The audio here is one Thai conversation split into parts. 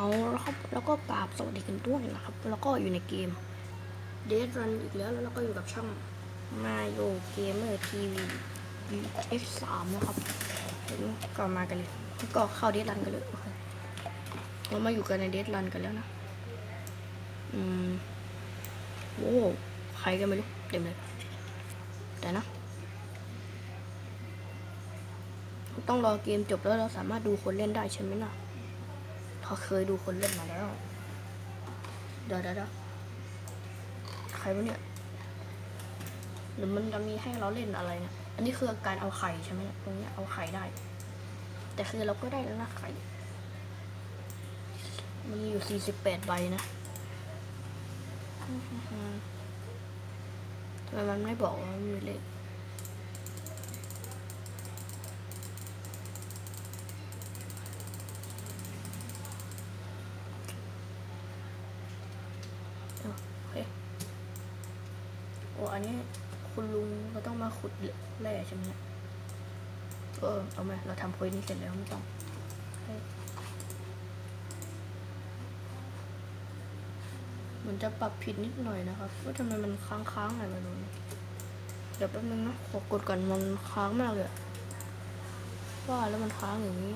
เอาแล้วครับแล้วก็กราบสวัสดีกันด้วยนะครับ แล้วก็อยู่ในเกมเด d รันอีกแล้วแล้วเราก็อยู่กับช่อง Mario Gamer TV X3 นะครับก็มากันเลยก็เข้าเด d รันกันเลยเรามาอยู่กันในเด d รันกันแล้วนะอืมโอ้ใครกันไม่รู้เต็มเลยแต่นะต้องรอเกมจบแล้วเราสามารถดูคนเล่นได้ใช่ไหมนะ เขาเคยดูคนเล่นมาแล้ว เดี๋ยวเดี๋ยวใครวะเนี่ย หรือมันจะมีให้เราเล่นอะไรเนี่ยอันนี้คือการเอาไข่ใช่ไหมตรงเนี้ยเอาไข่ได้ แต่คือเราก็ได้แล้วนะไข่ มีอยู่สี่สิบแปดใบนะทำไมมันไม่บอกว่ามีเลข โอเคโอันนี้คุณลุงเราต้องมาขุดแร่ใช่ไหมเนี่ยเออเอาไหมเราทำโพยนี้เสร็จแล้วไม่ต้องเคมันจะปรับผิดนิดหน่อยนะครับว่าทำไมมันค้างๆหน่อยไม่รู้เนี่ยเดี๋ยวแป๊บนึงนะขอกดก่อนมันค้างมากเลยว่าแล้วมันค้างอย่างนี้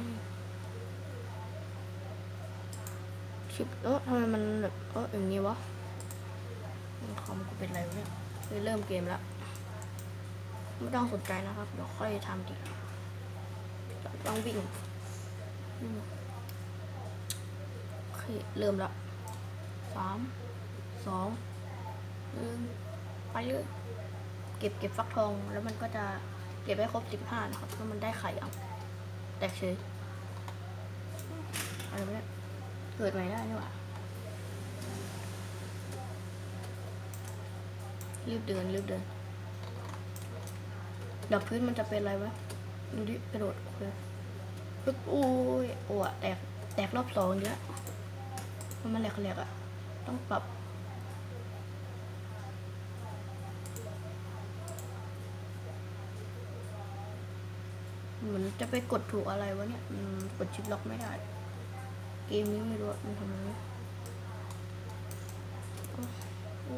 คลิปเออทำไมมันแบบเอออย่างนี้วะคอมกูเป็นไรวะเนี่ย เฮ้ยเริ่มเกมแล้ว ไม่ต้องสนใจนะครับ เดี๋ยวค่อยทำดีต้องวิ่งอืมโอเค เริ่มแล้วสามสองหนึ่งไปเลย เก็บเก็บฟักทอง แล้วมันก็จะเก็บให้ครบสิบห้านะครับแล้วมันได้ไข่เอาแตกเฉยอะไรวะเนี่ยเกิดใหม่ได้นี่หว่า รีบเดินรีบเดินดับพื้นมันจะเป็นอะไรวะ ดูดิกระโดดโอเคปึ๊บอุ้ยโอ้ะแตกแตกรอบสองเยอะมันมันแหลกแหลกๆอะต้องปรับเหมือนจะไปกดถูกอะไรวะเนี่ยกดชิปล็อกไม่ได้ เกมนี้ไม่รู้ว่ามันทำไง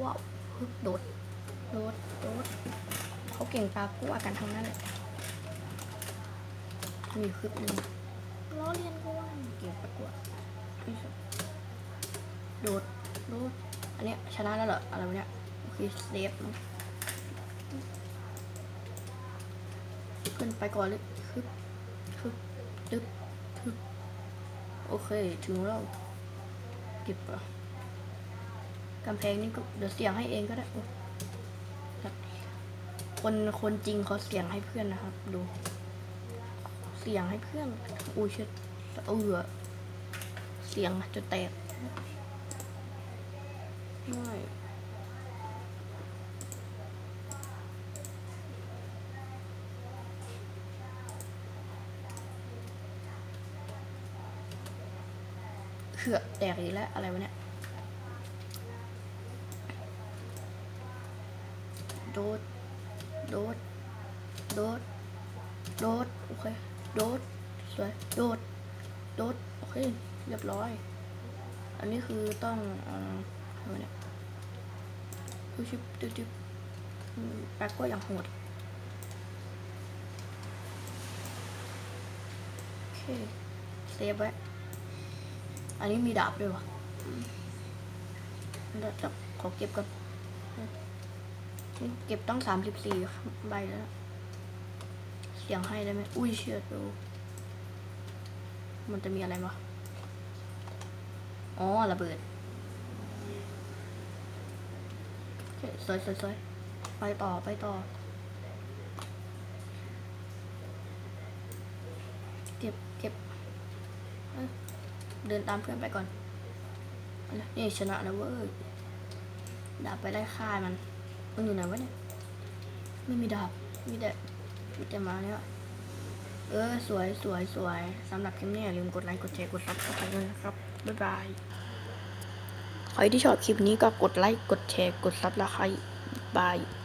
ว้าวฮึบโดด โดดโดดเขาเก่งปลากู้อากันทั้งนั้นเลยมีคลิปหนึ่งล้อเลียนกูว่าเก่งปลากู้โดดโดดอันเนี้ยชนะแล้วเหรออะไรวะเนี่ยคือเซฟขึ้นไปก่อนเลยคึบคึบดึ๊บคึบโอเคถึงแล้วเก็บกำแพงนี่ก็เดี๋ยวเสียงให้เองก็ได้ คนคนจริงเขาเสียงให้เพื่อนนะครับ ดู เสียงให้เพื่อนอุ้เชิดเออเสียงจะแตกไม่เขือแตกอีกแล้วอะไรวะเนี่ยโดด โดด โดด โดด โอเค โดด สวย โดด โดด โอเค เรียบร้อย อันนี้คือต้องเอ่ออะไรเนี่ยดูชิบดูชิบแบ็กก็อย่างโหดโอเค เซฟไว้ อันนี้มีดาบด้วยวะเดี๋ยวขอเก็บก่อน เก็บต้องสามสิบสี่ใบแล้ว เสียงให้ได้ไหมอุ้ยเชียดดูมันจะมีอะไรวะอ๋อระเบิดเคสวยสวยสวยไปต่อไปต่อ เก็บเก็บ เดินตามเพื่อนไปก่อนนี่ชนะแล้วเว้ยดาบไปไล่ฆ่ามัน มันอยู่ไหนวะเนี่ย ไม่มีดาบ มีแต่ มีแต่มาเนี่ยเออ สวยสวยสวยสำหรับคลิปนี้อย่าลืมกดไลค์ กดแชร์ กดซับสไครต์ด้วยนะครับ บ๊ายบาย ใครที่ชอบคลิปนี้ก็กดไลค์ กดแชร์ กดซับสไครต์บาย